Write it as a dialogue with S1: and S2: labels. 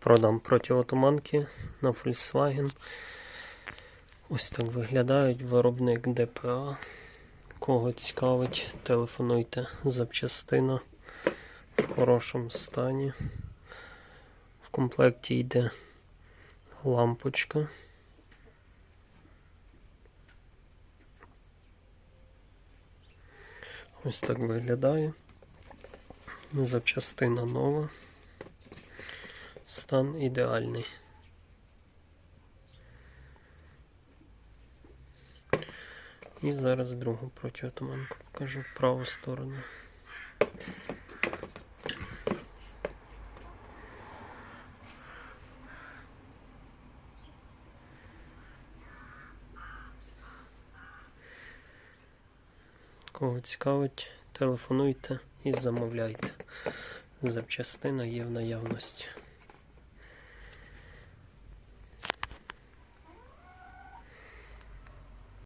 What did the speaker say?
S1: Продам протиотуманки на Volkswagen. Ось так виглядають виробник ДПА. Кого цікавить, телефонуйте запчастина в хорошому стані. В комплекті йде лампочка. Ось так виглядає. Запчастина нова. Стан ідеальний. І зараз другу протиотуманку покажу праву сторону. Кого цікавить, телефонуйте і замовляйте. Запчастина є в наявності.